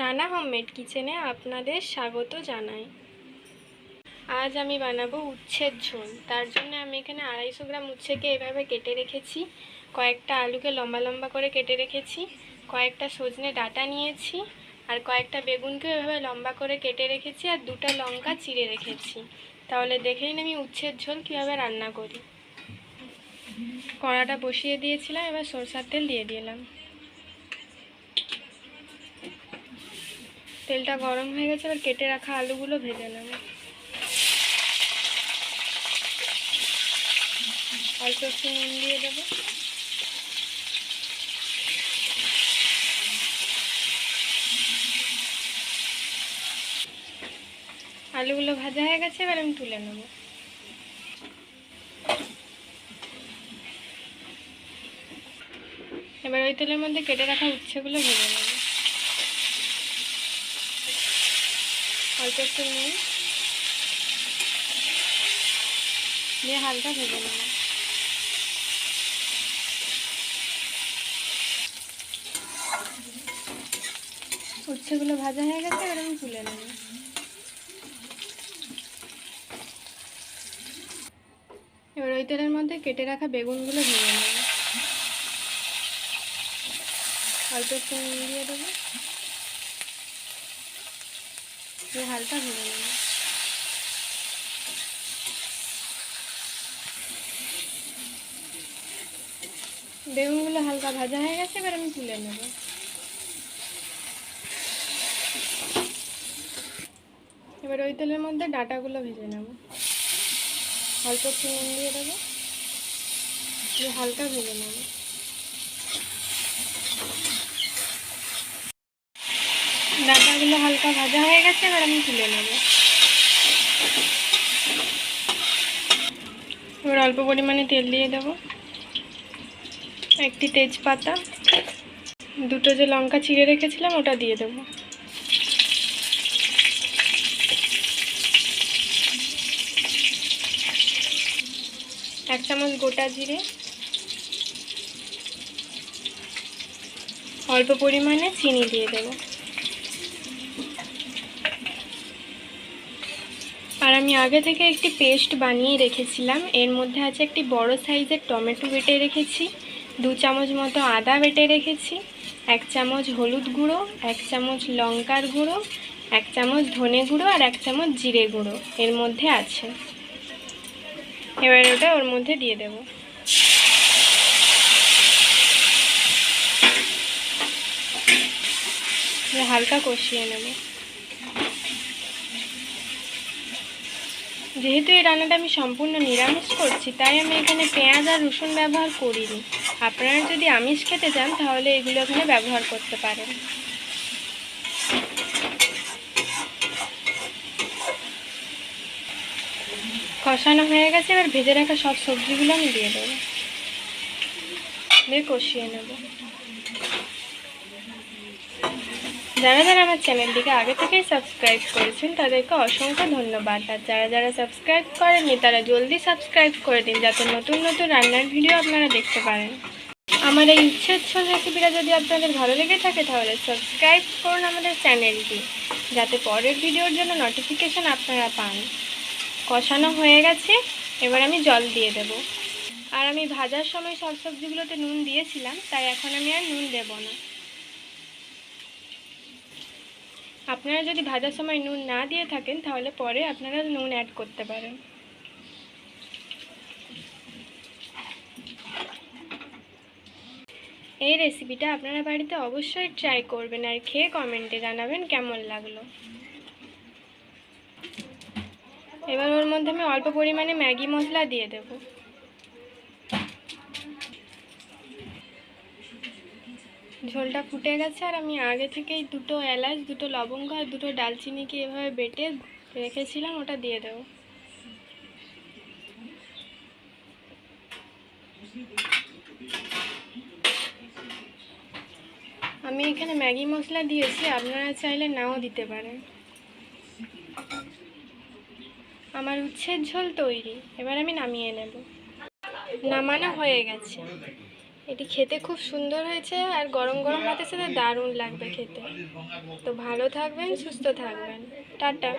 Rana homemade কিচেনে আপনাদের স্বাগত জানাই। আজ আমি বানাবো উচ্ছের ঝোল। তার জন্য আমি এখানে আড়াইশো গ্রাম উচ্ছেকে এভাবে কেটে রেখেছি। কয়েকটা আলুকে লম্বা লম্বা করে কেটে রেখেছি। কয়েকটা সজনে ডাঁটা নিয়েছি। আর কয়েকটা বেগুনকে এভাবে লম্বা করে কেটে রেখেছি আর দুটো লঙ্কা চিড়ে রেখেছি। তাহলে দেখেই আমি উচ্ছের ঝোল কীভাবে রান্না করি। কড়াটা বসিয়ে দিয়েছিলাম, এবার সরষার তেল দিয়ে দিলাম। তেলটা গরম হয়ে গেছে, এবার কেটে রাখা আলুগুলো ভেজে নেব। অল্প একটু নুন দিয়ে দেবো। আলুগুলো ভাজা হয়ে গেছে, এবার আমি তুলে নেব। এবার ওই তেলের মধ্যে কেটে রাখা উচ্ছেগুলো ভেজে নেব। অল্প একটু নুন দিয়ে হালকা ভেজে নেব। উচ্ছেগুলো ভাজা হয়ে গেছে এবার আমি তুলে নেব। এবার ওই তেলের মধ্যে কেটে রাখা বেগুনগুলো ভেজে নেব। অল্প একটু নুন দিয়ে দেবো। দিয়ে হালকা ভেজে নেব। বেগুনগুলো হালকা ভাজা হয়ে গেছে, এবার আমি তুলে নেব। এবার ওই তেলের মধ্যে ডাটাগুলো ভেজে নেব। অল্প একটু দিয়ে দেবো। হালকা ভেজে নেব ডাটাগুলো হালকা ভাজা হয়ে গেছে, এবার আমি তুলে নেব। এবার অল্প পরিমাণে তেল দিয়ে দেবো। একটি তেজপাতা, দুটো যে লঙ্কা চিড়ে রেখেছিলাম, ওটা দিয়ে দেবো। এক চামচ গোটা জিরে। অল্প পরিমাণে চিনি দিয়ে দেব। আমি আগে থেকে একটি পেস্ট বানিয়ে রেখেছিলাম। এর মধ্যে আছে একটি বড় সাইজের টমেটো বেটে রেখেছি, দু চামচ মতো আদা বেটে রেখেছি, এক চামচ হলুদ গুঁড়ো, এক চামচ লঙ্কার গুঁড়ো, এক চামচ ধনে গুঁড়ো আর এক চামচ জিরে গুঁড়ো এর মধ্যে আছে। এবার ওটা ওর মধ্যে দিয়ে দেব। হালকা কষিয়ে নেব। যেহেতু এই রান্নাটা আমি সম্পূর্ণ নিরামিষ করছি, তাই আমি এখানে পেঁয়াজ আর রসুন ব্যবহার করিনি। আপনারা যদি আমিষ খেতে চান, তাহলে এগুলো এখানে ব্যবহার করতে পারেন। কষানো হয়ে গেছে, এবার ভেজে রাখা সব সবজিগুলো আমি দিয়ে দেবো। দিয়ে কষিয়ে নেব। যারা যারা আমার চ্যানেলটিকে আগে থেকেই সাবস্ক্রাইব করেছেন তাদেরকে অসংখ্য ধন্যবাদ। আর যারা যারা সাবস্ক্রাইব করেননি, তারা জলদি সাবস্ক্রাইব করে দিন যাতে নতুন নতুন রান্নার ভিডিও আপনারা দেখতে পারেন। আমার এই ইচ্ছের ছোল রেসিপিটা যদি আপনাদের ভালো লেগে থাকে, তাহলে সাবস্ক্রাইব করুন আমাদের চ্যানেলটি, যাতে পরের ভিডিওর জন্য নোটিফিকেশান আপনারা পান। কষানো হয়ে গেছে, এবার আমি জল দিয়ে দেব। আর আমি ভাজার সময় সব সবজিগুলোতে নুন দিয়েছিলাম, তাই এখন আমি আর নুন দেব না। আপনারা যদি ভাজার সময় নুন না দিয়ে থাকেন, তাহলে পরে আপনারা নুন অ্যাড করতে পারেন। এই রেসিপিটা আপনারা বাড়িতে অবশ্যই ট্রাই করবেন আর খেয়ে কমেন্টে জানাবেন কেমন লাগল। এবার ওর মধ্যে আমি অল্প পরিমাণে ম্যাগি মশলা দিয়ে দেব। ঝোলটা ফুটে গেছে আর আমি আগে থেকেই দুটো এলাচ, দুটো লবঙ্গ আর দুটো ডালচিনিকে এভাবে বেটে রেখেছিলাম, ওটা দিয়ে দেব। আমি এখানে ম্যাগি মশলা দিয়েছি, আপনারা চাইলে নাও দিতে পারেন। আমার উচ্ছের ঝোল তৈরি, এবার আমি নামিয়ে নেব। নামানো হয়ে গেছে। এটি খেতে খুব সুন্দর হয়েছে আর গরম গরম ভাতের সাথে দারুণ লাগবে খেতে। তো ভালো থাকবেন, সুস্থ থাকবেন। টাটা।